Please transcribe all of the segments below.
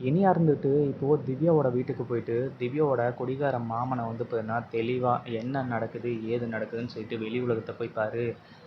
இனியா இருந்துட்டு இப்போது திவ்யாவோட வீட்டுக்கு போயிட்டு திவ்யாவோட கொடிகார மாமனை வந்து பார்த்தீங்கன்னா தெளிவாக என்ன நடக்குது ஏது நடக்குதுன்னு சொல்லிட்டு வெளி உலகத்தை போய் பாரு.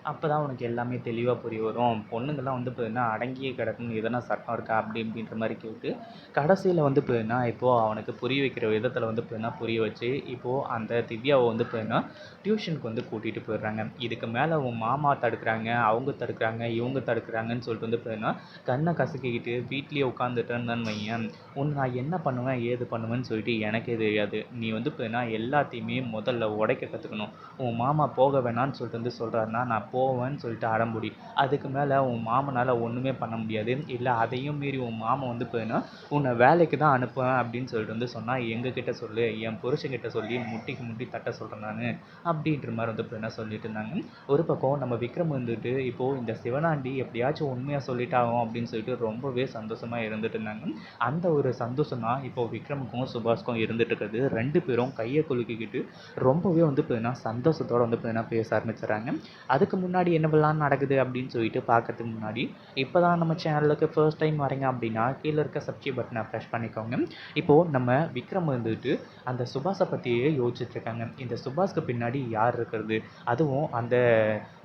அப்போ தான் உனக்கு எல்லாமே தெளிவாக புரிய வரும். பொண்ணுங்கள்லாம் வந்து பார்த்தீங்கன்னா அடங்கியே கிடக்கும் எதனா சட்டம் இருக்கா அப்படி இப்படின்ற மாதிரி கேட்டு கடைசியில் வந்து பார்த்தீங்கன்னா இப்போது அவனுக்கு புரிய வைக்கிற விதத்தில் வந்து பார்த்தீங்கன்னா புரிய வச்சு இப்போது அந்த திவ்யாவை வந்து பார்த்தீங்கன்னா டியூஷனுக்கு வந்து கூட்டிகிட்டு போயிடுறாங்க. இதுக்கு மேலே உன் மாமா தடுக்கிறாங்க அவங்க தடுக்கிறாங்க இவங்க தடுக்கிறாங்கன்னு சொல்லிட்டு வந்து பார்த்தீங்கன்னா கண்ணை கசக்கிக்கிட்டு வீட்லேயே உட்காந்துட்டேன்னு வையன். ஒன்று நான் என்ன பண்ணுவேன் ஏது பண்ணுவேன்னு சொல்லிட்டு எனக்கே தெரியாது. நீ வந்து இப்போ நான் எல்லாத்தையுமே முதல்ல உடைக்க கற்றுக்கணும் உன் மாமா போக வேணான்னு சொல்லிட்டு வந்து சொல்கிறாருன்னா நான் போவேன்னு சொல்லிட்டு அடம்புடி. அதுக்கு மேலே உன் மாமனால் ஒன்றுமே பண்ண முடியாது. இல்லை அதையும் மீறி உன் மாமா வந்து போயினா உன்னை வேலைக்கு தான் அனுப்புவேன் அப்படின்னு சொல்லிட்டு வந்து சொன்னால் எங்ககிட்ட சொல்லு என் புருஷங்கிட்ட சொல்லி முட்டிக்கு முட்டி தட்ட சொல்கிறேன் நான் அப்படின்ற மாதிரி வந்து என்ன சொல்லிட்டு இருந்தாங்க. ஒரு பக்கம் நம்ம விக்ரம் வந்துட்டு இப்போது இந்த சிவனாண்டி எப்படியாச்சும் உண்மையாக சொல்லிட்டாகும் அப்படின்னு சொல்லிட்டு ரொம்பவே சந்தோஷமாக இருந்துட்டு இருந்தாங்க. அந்த ஒரு சந்தோஷம் தான் இப்போ விக்ரமுக்கும் சுபாஷ்க்கும் இருந்துட்டு இருக்குது. ரெண்டு பேரும் கையை குலுக்கிக்கிட்டு ரொம்பவே வந்து பார்த்தீங்கன்னா சந்தோஷத்தோடு வந்து பார்த்தீங்கன்னா பேச ஆரம்பிச்சிடுறாங்க. அதுக்கு முன்னாடி என்னவெல்லாம் நடக்குது அப்படின்னு சொல்லிட்டு பார்க்கறதுக்கு முன்னாடி இப்போ தான் நம்ம சேனலுக்கு ஃபர்ஸ்ட் டைம் வரீங்க அப்படின்னா கீழே இருக்க சப்ஸ்கிரைப் பட்டனை ப்ரெஷ் பண்ணிக்கோங்க. இப்போது நம்ம விக்ரம் வந்துட்டு அந்த சுபாஷை பற்றியே யோசிச்சிட்டுருக்காங்க இந்த சுபாஷ்க்கு பின்னாடி யார் இருக்கிறது? அதுவும் அந்த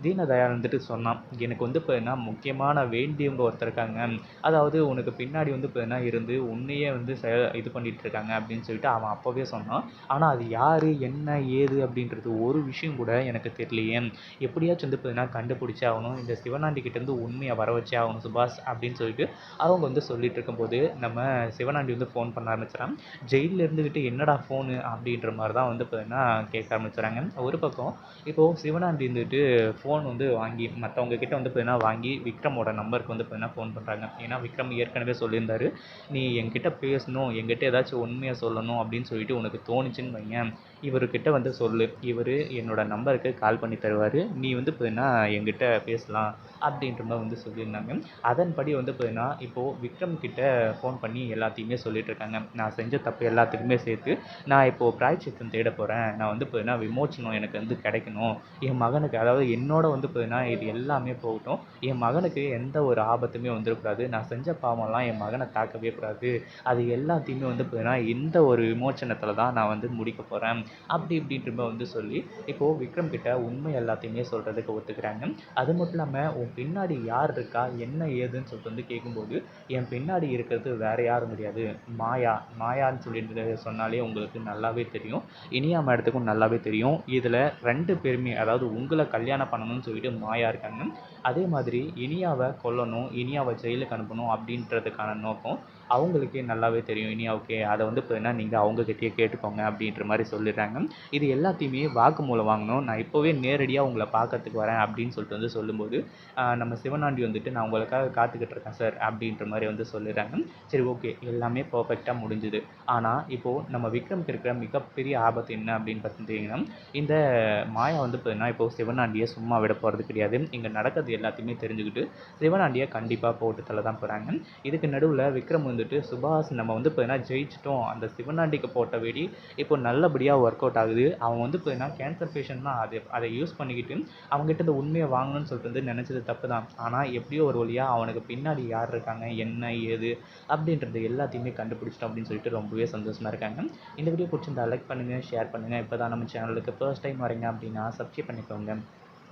தீனதயாள் வந்துட்டு சொன்னான். எனக்கு வந்து பார்த்தீங்கன்னா முக்கியமான வேண்டியவங்க ஒருத்தர் இருக்காங்க. அதாவது உனக்கு பின்னாடி வந்து பார்த்தீங்கன்னா இருந்து உன்னையே வந்து செயல் இது பண்ணிகிட்டு இருக்காங்க அப்படின்னு சொல்லிட்டு அவன் அப்போவே சொன்னான். ஆனால் அது யார் என்ன ஏது அப்படின்றது ஒரு விஷயம் கூட எனக்கு தெரியலையே. எப்படியாச்சும் வந்து பார்த்தீங்கன்னா கண்டுபிடிச்சே ஆகணும். இந்த சிவனாண்டிக்கிட்டேருந்து உண்மையை வர வச்சே ஆகணும் சுபாஷ் அப்படின்னு சொல்லிட்டு அவங்க வந்து சொல்லிட்டு இருக்கும்போது நம்ம சிவனாண்டி வந்து ஃபோன் பண்ண ஆரம்பிச்சிடறான். ஜெயிலில் இருந்துக்கிட்டு என்னடா ஃபோனு அப்படின்ற மாதிரி தான் வந்து பார்த்தீங்கன்னா கேட்க ஆரம்பிச்சுறாங்க ஒரு பக்கம் இப்போது சிவனாண்டி இருந்துட்டு ஃபோன் வந்து வாங்கி மற்றவங்க கிட்ட வந்து பார்த்தீங்கன்னா வாங்கி விக்ரமோட நம்பருக்கு வந்து பார்த்தீங்கன்னா ஃபோன் பண்ணுறாங்க ஏன்னா விக்ரம் ஏற்கனவே சொல்லியிருந்தாரு. நீ என்கிட்ட பேசணும் என்கிட்ட ஏதாச்சும் உண்மையாக சொல்லணும் அப்படின்னு சொல்லிட்டு உனக்கு தோணுச்சுன்னு வையேன். இவர்கிட்ட வந்து சொல்லு. இவர் என்னோடய நம்பருக்கு கால் பண்ணி தருவார். நீ வந்து பார்த்தீங்கன்னா என்கிட்ட பேசலாம் அப்படின்ற மாதிரி வந்து சொல்லியிருந்தாங்க. அதன்படி வந்து பார்த்தீங்கன்னா இப்போது விக்ரம் கிட்ட ஃபோன் பண்ணி எல்லாத்தையுமே சொல்லிகிட்ருக்காங்க நான் செஞ்ச தப்பு எல்லாத்துக்குமே சேர்த்து நான் இப்போது பிராய்ச்சித்தம் தேட போகிறேன் நான் வந்து பார்த்தீங்கன்னா விமோச்சனம் எனக்கு வந்து கிடைக்கணும். என் மகனுக்கு அதாவது என்னோட வந்து பார்த்தீங்கன்னா இது எல்லாமே போகட்டும். என் மகனுக்கு எந்த ஒரு ஆபத்துமே வந்துடக்கூடாது நான் செஞ்ச பாவம்லாம் என் மகனை தாக்கவே கூடாது. அது எல்லாத்தையுமே வந்து பார்த்தீங்கன்னா இந்த ஒரு விமோச்சனத்தில் தான் நான் வந்து முடிக்க போகிறேன் அப்படி இப்படின்ற வந்து சொல்லி இப்போது விக்ரம் கிட்ட உண்மை எல்லாத்தையுமே சொல்கிறதுக்கு ஒத்துக்கிறாங்க. அது மட்டும் இல்லாமல் உன் பின்னாடி யார் இருக்கா? என்ன ஏதுன்னு சொல்லிட்டு வந்து கேட்கும்போது என் பின்னாடி இருக்கிறது வேற யாரும் கிடையாது. மாயா. மாயான்னு சொல்லிட்டு சொன்னாலே உங்களுக்கு நல்லாவே தெரியும். இனியா மேடத்துக்கும் நல்லாவே தெரியும். இதில் ரெண்டு பேருமே அதாவது உங்களை கல்யாணம் பண்ணணும்னு சொல்லிட்டு மாயா இருக்காங்க. அதே மாதிரி இனியாவை கொல்லணும் இனியாவை ஜெயிலுக்கு அனுப்பணும் அப்படின்றதுக்கான நோக்கம் அவங்களுக்கே நல்லாவே தெரியும். இனியாவுக்கே அதை வந்து பார்த்தீங்கன்னா நீங்கள் அவங்கக்கிட்டயே கேட்டுக்கோங்க அப்படின்ற மாதிரி சொல்லிடுறாங்க. இது எல்லாத்தையுமே வாக்குமூலம் வாங்கணும். நான் இப்போவே நேரடியாக உங்களை பார்க்கறதுக்கு வரேன் அப்படின்னு சொல்லிட்டு வந்து சொல்லும்போது நம்ம சிவனாண்டி வந்துட்டு நான் உங்களுக்காக காத்துக்கிட்டு இருக்கேன் சார் அப்படின்ற மாதிரி வந்து சொல்லிடுறாங்க. சரி ஓகே. எல்லாமே பர்ஃபெக்டாக முடிஞ்சுது. ஆனால் இப்போது நம்ம விக்ரம்க்கு இருக்கிற மிகப்பெரிய ஆபத்து என்ன அப்படின்னு பார்த்துட்டிங்கன்னா இந்த மாயா வந்து பார்த்தீங்கன்னா இப்போ சிவனாண்டியை சும்மா விட போகிறது கிடையாது. இங்கே நடக்கிறது எல்லாத்தையுமே தெரிஞ்சுக்கிட்டு சிவனாண்டியை கண்டிப்பாக போட்டு தள்ள தான் போகிறாங்க இதுக்கு நடுவில் விக்ரம் வந்துட்டு சுபாஷ் நம்ம வந்து பார்த்தீங்கன்னா ஜெயிச்சிட்டோம். அந்த சிவனாண்டிக்கு போட்ட வெடி இப்போ நல்லபடியாக ஒர்க் அவுட் ஆகுது. அவன் வந்து பார்த்தீங்கன்னா கேன்சர் பேஷண்ட்னா அதை அதை யூஸ் பண்ணிக்கிட்டு அவங்ககிட்ட இந்த உண்மையை வாங்கணும்னு சொல்லிட்டு வந்து நினச்சது தப்பு தான். ஆனால் எப்படியோ ஒரு வழியாக அவனுக்கு பின்னாடி யார் இருக்காங்க என்ன ஏது அப்படின்றது எல்லாத்தையுமே கண்டுபிடிச்சிட்டோம் அப்படின்னு சொல்லிட்டு ரொம்பவே சந்தோஷமாக இருக்காங்க. இந்த வீடியோ பிடிச்சிருந்தா லைக் பண்ணுங்கள் ஷேர் பண்ணுங்கள் இப்போ தான் நம்ம சேனலுக்கு ஃபர்ஸ்ட் டைம் வரீங்க அப்படின்னா சப்ஸ்கிரைப் பண்ணிக்கோங்க.